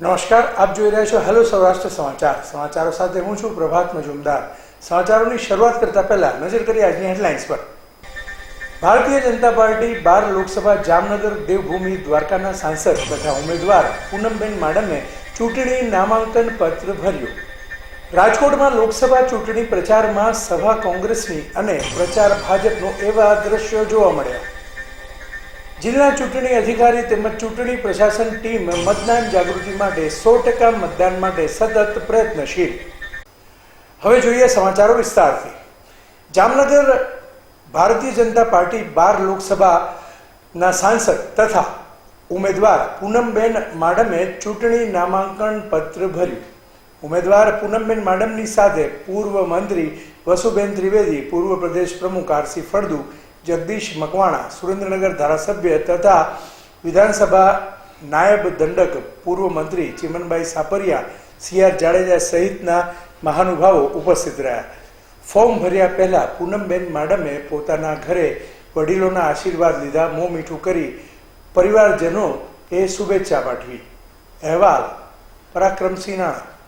નમસ્કાર, આપ જોઈ રહ્યા છો હેલો સૌરાષ્ટ્ર સમાચાર સમાચારો સાથે હું છું પ્રભાત મજુમદાર. સમાચારોની શરૂઆત કરતા પહેલા નજર કરીએ આજની હેડલાઇન્સ પર. ભારતીય જનતા પાર્ટી બાર લોકસભા જામનગર, દેવભૂમિ, દ્વારકાના સાંસદ તથા ઉમેદવાર પૂનમબેન માડમે ચૂંટણી નામાંકન પત્ર ભર્યું. રાજકોટમાં લોકસભા ચૂંટણી પ્રચારમાં સભા કોંગ્રેસની અને પ્રચાર ભાજપનો એવા દ્રશ્યો જોવા મળ્યા. જિલ્લા ચૂંટણી અધિકારી તેમજ ચૂંટણી પ્રશાસન ટીમ મતદાન જાગૃતિ માટે સો ટકા મતદાન માટે સતત પ્રયત્નશીલ. હવે જોઈએ સમાચારો વિસ્તારથી. જામનગર ભારતીય જનતા પાર્ટી બાર લોકસભાના સાંસદ તથા ઉમેદવાર પૂનમબેન માડમે ચૂંટણી નામાંકન પત્ર ભર્યું. ઉમેદવાર પૂનમબેન માડમની સાથે પૂર્વ મંત્રી વસુબેન ત્રિવેદી, પૂર્વ પ્રદેશ પ્રમુખ આરસી ફળદુ જગદીશ મકવાણા, સુરેન્દ્રનગર ધારાસભ્ય તથા વિધાનસભા નાયબ દંડક, પૂર્વ મંત્રી ચિમનભાઈ સાપરિયા સીઆર જાડેજા સહિતના મહાનુભાવો ઉપસ્થિત રહ્યા. ફોર્મ ભર્યા પહેલા પૂનમબેન માડમે પોતાના ઘરે વડીલોના આશીર્વાદ લીધા, મોં મીઠું કરી પરિવારજનો એ શુભેચ્છા પાઠવી. અહેવાલ, પરાક્રમસિંહ નાણા